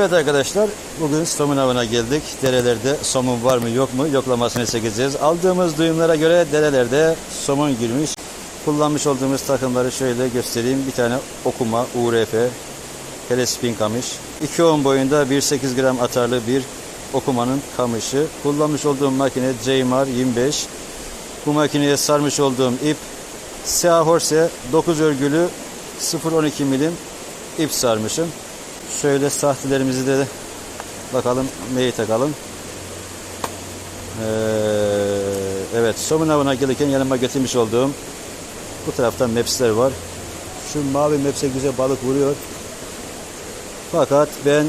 Evet arkadaşlar bugün somun avına geldik. Derelerde somun var mı yok mu yoklamasını çekeceğiz. Aldığımız duyumlara göre derelerde somun girmiş. Kullanmış olduğumuz takımları şöyle göstereyim. Bir tane okuma URF telespin kamış. 2.10 boyunda 1.8 gram atarlı bir okumanın kamışı. Kullanmış olduğum makine Ceymar 25. Bu makineye sarmış olduğum ip Sea Horse 9 örgülü 0.12 milim ip sarmışım. Şöyle sahtelerimizi de bakalım neyi takalım. Ee, evet somun avına gelirken yanıma getirmiş olduğum bu tarafta mepsler var. Şu mavi mepse güzel balık vuruyor. Fakat ben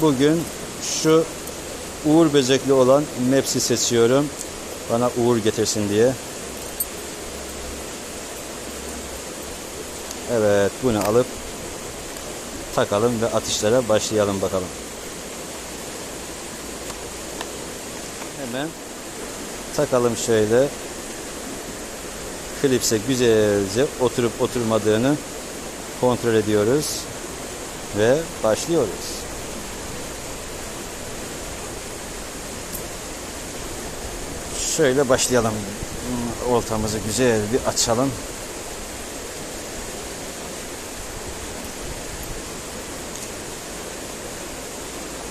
bugün şu uğur bezekli olan mepsi seçiyorum. Bana uğur getirsin diye. Evet bunu alıp takalım ve atışlara başlayalım bakalım. Hemen takalım şöyle. Klipse güzelce oturup oturmadığını kontrol ediyoruz ve başlıyoruz. Şöyle başlayalım. Oltamızı güzel bir açalım.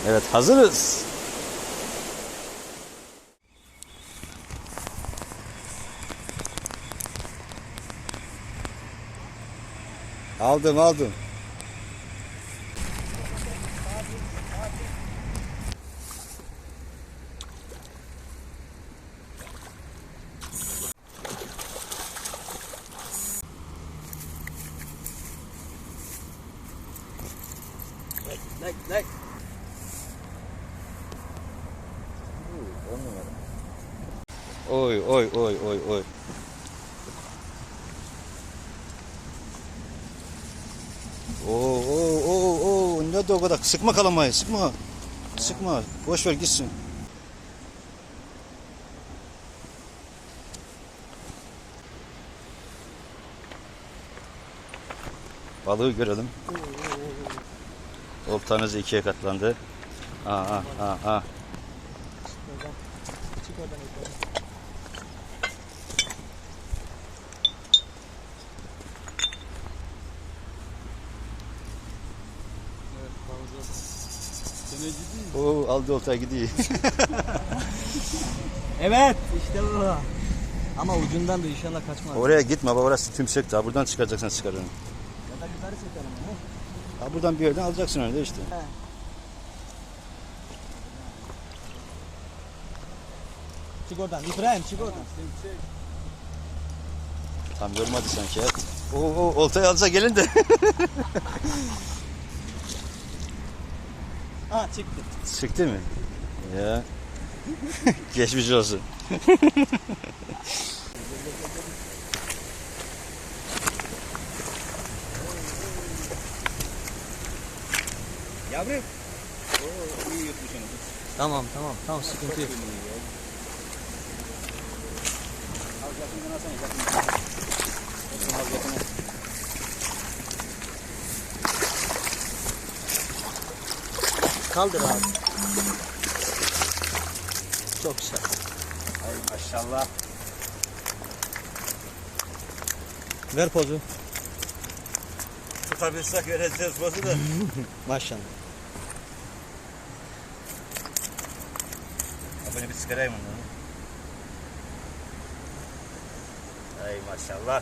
Evet hazırız. Aldım aldım. Oo oo oo oo ne de o kadar sıkma kalamayı sıkma. Sıkma. Boş ver gitsin. Balığı görelim. Oltanız ikiye katlandı. Aa, aa, aa. Çık oradan yukarı. Evet Oo, aldı oltaya gidiyor. Evet işte bu. Ama ucundan da inşallah kaçmaz. Oraya gitme baba orası tümsek daha. Buradan çıkaracaksan çıkarırım. Ya da yukarı çekelim. he? Ha, buradan bir yerden alacaksın öyle işte. Çık oradan. İbrahim çık oradan. Tam yormadı sanki. Evet. Oo, oo, oltayı alsa gelin de. Ha çıktı. Çıktı mı? Ya. Geçmiş olsun. Yavrum. Oo, iyi yutmuş onu. Tamam tamam. Tamam sıkıntı yok. Kaldır abi. Çok güzel. Ay maşallah. Ver pozu. Tutabilsek vereceğiz bozu da. Maşallah. Abone bir sigarayım onları. Ay maşallah.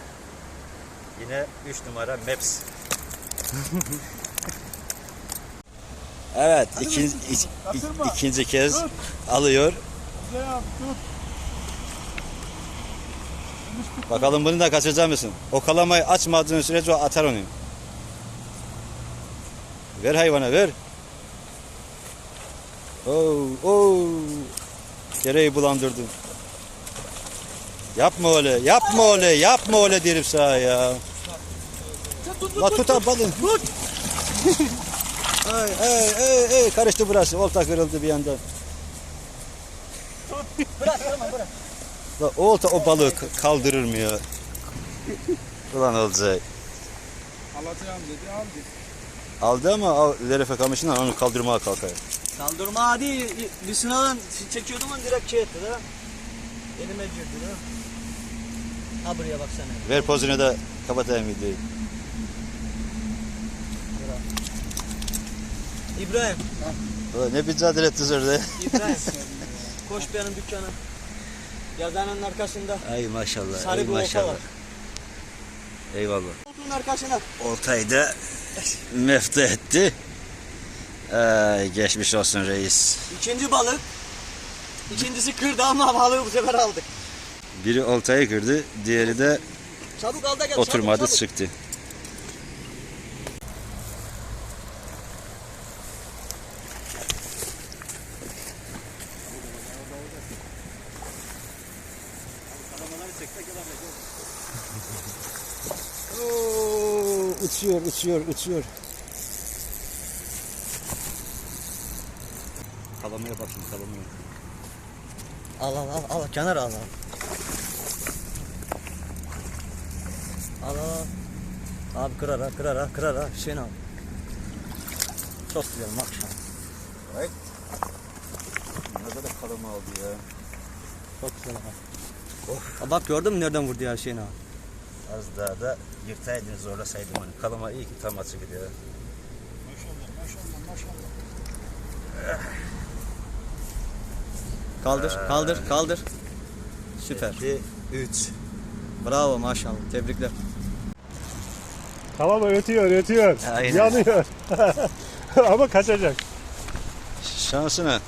Yine 3 numara Maps. evet, ikinci, ik- ik- ikinci kez alıyor. Bakalım bunu da kaçıracak mısın? O kalamayı açmadığın sürece o atar onu. Ver hayvana ver. Oo, oo. Dereyi bulandırdın. Yapma öyle, yapma öyle, yapma öyle derim sana ya. La tut abi balığı. Ay, ay, ay, ay, karıştı burası. Olta kırıldı bir yandan. Bırak tamam bırak. La, olta o balığı kaldırır mı ya? Ulan olacak. Alacağım dedi aldı. Aldı ama al, Lerefe kamışından onu kaldırmaya kalkıyor. Kaldırma hadi bir sınavdan çekiyordum onu direkt şey etti de. Elime girdi de. Ha buraya baksana. Ver pozunu da kapatayım videoyu. İbrahim. Ulan Ne mücadele ettiniz orada. İbrahim. Koş benim dükkana. Yazanın arkasında. Ay maşallah. Sarı ay bir maşallah. var. Eyvallah. Koltuğun arkasına. Oltayı da mefte etti. Ay, geçmiş olsun reis. İkinci balık. İkincisi kırdı ama balığı bu sefer aldık. Biri oltayı kırdı, diğeri de Çabuk al da gel. oturmadı çabuk, çabuk. çıktı. Uçuyor, uçuyor, uçuyor. Kalamaya bak şimdi, kalamaya. Al al al al kenara al al. Al al. Abi kırar ha kırar ha kırar ha Hüseyin abi. Çok güzel maşallah. Right. Ne kadar kalama aldı ya. Çok güzel ha. Of. Bak gördün mü nereden vurdu ya Hüseyin abi? Az daha da yırtaydın zorlasaydım onu. Kalama iyi ki tam açık gidiyor. Kaldır kaldır kaldır. Süper. 2, 3. Bravo maşallah. Tebrikler. Tamam ötüyor ötüyor. Aynen. Yanıyor. Ama kaçacak. Şansına.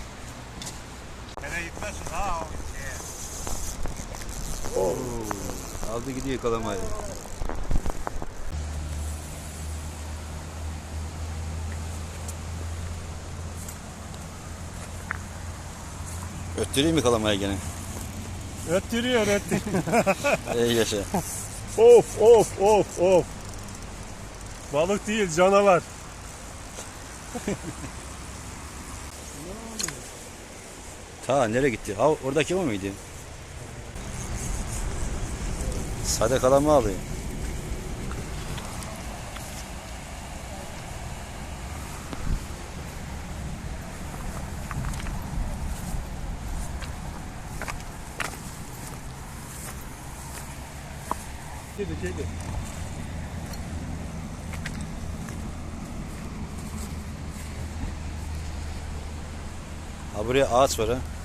Oo, aldı gidiyor kalamayı. Öttüreyim mi kalamayı gene? Öttürüyor öttürüyor. Ey yaşa. of of of of. Balık değil canavar. Ta nereye gitti? Ha oradaki o muydu? Sade kalama alıyor. Kedi kedi. Ha buraya ağaç var ha.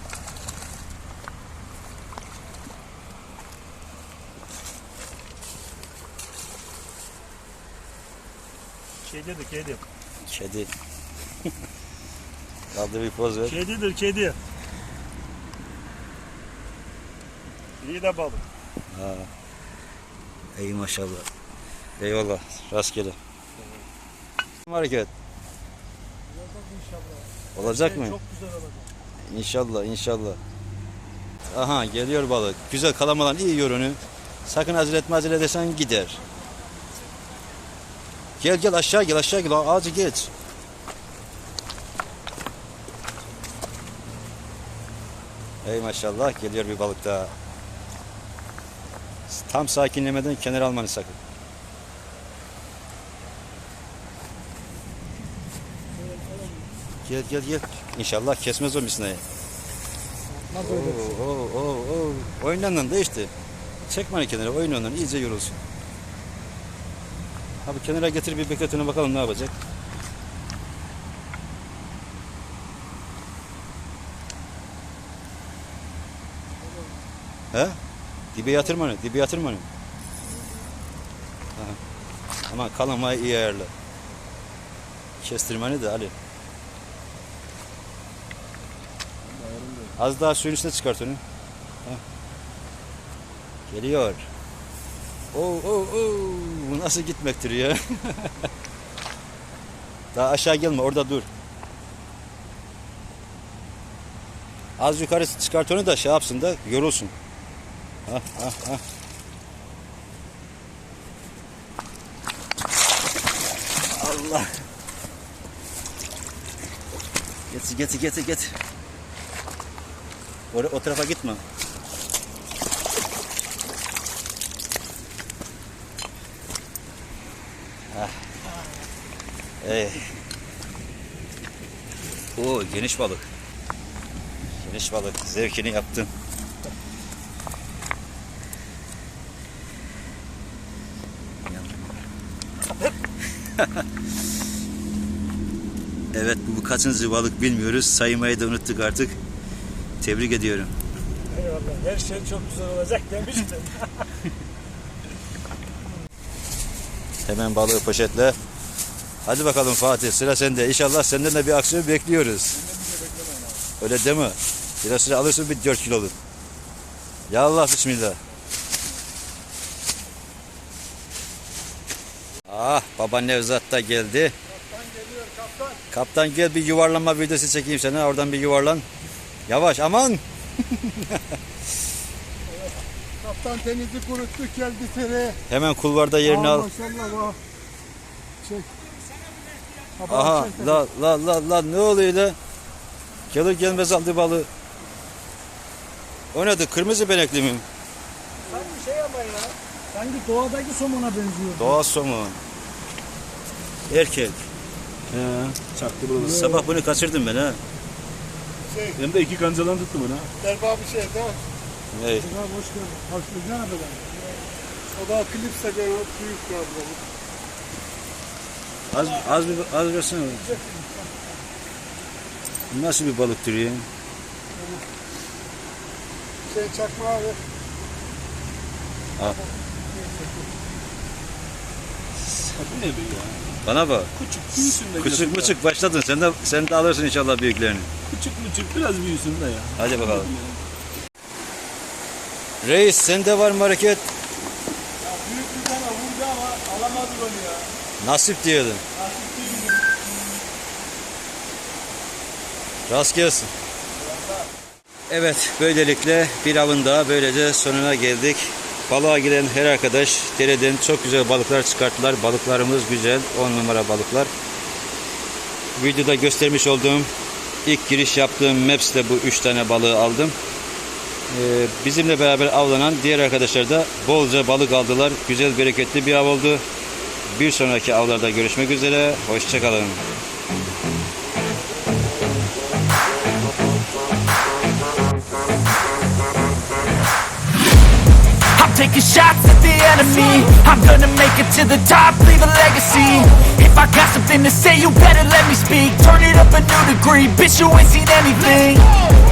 Kedidir kedi. Kedi. Kaldı bir poz ver. Kedidir kedi. İyi de balık. Ha. İyi maşallah. Eyvallah. Rastgele. Hareket. Olacak mı? Çok güzel olacak. İnşallah, inşallah. Aha geliyor balık. Güzel kalamalan iyi görünü. Sakın acele etme acele edersen gider. Gel gel aşağı gel aşağı gel ağacı geç. Ey maşallah geliyor bir balık daha. Tam sakinlemeden kenara almanı sakın. Gel gel gel. İnşallah kesmez o misnayı. Oo, oo, oo, oo. Oynanın da işte. Çekme kenara oynanın iyice yorulsun. Abi kenara getir bir bekletine bakalım ne yapacak. He? Dibe yatırma onu, dibe yatırma onu. Ama kalamayı iyi ayarla. Kestirmeni de Ali. Az daha suyun üstüne çıkart onu. Heh. Geliyor. Oo, oo, oo. Nasıl gitmektir ya? daha aşağı gelme orada dur. Az yukarı çıkart onu da şey yapsın da yorulsun. Hah, hah, hah. Allah. Getir getir getir getir. O, o tarafa gitme. Ey. Oo geniş balık. Geniş balık. Zevkini yaptım. evet bu, bu kaçıncı balık bilmiyoruz. Saymayı da unuttuk artık. Tebrik ediyorum. Eyvallah. Her şey çok güzel olacak demiştim. Hemen balığı poşetle. Hadi bakalım Fatih sıra sende. İnşallah senden de bir aksiyon bekliyoruz. Öyle deme. Biraz sonra alırsın bir 4 kiloluk. Ya Allah bismillah. Ah baba Nevzat da geldi. Kaptan gel bir yuvarlanma videosu çekeyim sana. Oradan bir yuvarlan. Yavaş aman. Kaptan denizi kuruttuk geldi tere. Hemen kulvarda yerini Aa, al. Maşallah. Çek. Aha la la la la ne oluyor la? Gelir gelmez aldı balığı. O nedir? Kırmızı benekli mi? Sanki şey ama ya. Sanki doğadaki somona benziyor. Doğa somun. Erkek. He. Çaktı bunu. Sabah bunu kaçırdım ben ha. Hem de iki kancadan tuttum bunu. Berba bir şey değil mi? Hey. Ya hoş geldin. Hoş kadar. O da klipse gene büyük bir abla. Az, az bir az versene. Bu Nasıl bir balık türü ya? Şey çakma abi. Bu ne be ya? Bana bak. Küçük büyüsün de. Küçük müçük başladın. Sen de sen de alırsın inşallah büyüklerini. ya. Küçük müçük biraz büyüsün de ya. Hadi bakalım. Reis sende var mı hareket? Büyük bir tane vurdu ama alamadı onu ya. Nasip diyordun. Rast gelsin. Evet, böylelikle bir avın daha böylece sonuna geldik. Balığa giren her arkadaş dereden çok güzel balıklar çıkarttılar. Balıklarımız güzel, 10 numara balıklar. Videoda göstermiş olduğum ilk giriş yaptığım Maps'le bu 3 tane balığı aldım. Ee, bizimle beraber avlanan diğer arkadaşlar da bolca balık aldılar. Güzel, bereketli bir av oldu. Bir sonraki avlarda görüşmek üzere. Hoşçakalın. Taking shots at the enemy. I'm gonna make it to the top, leave a legacy. If I got something to say, you better let me speak. Turn it up a new degree, bitch you ain't seen anything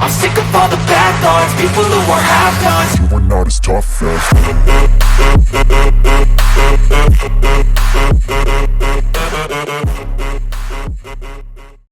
I'm sick of all the bad thoughts, people who are half done. You are not as tough as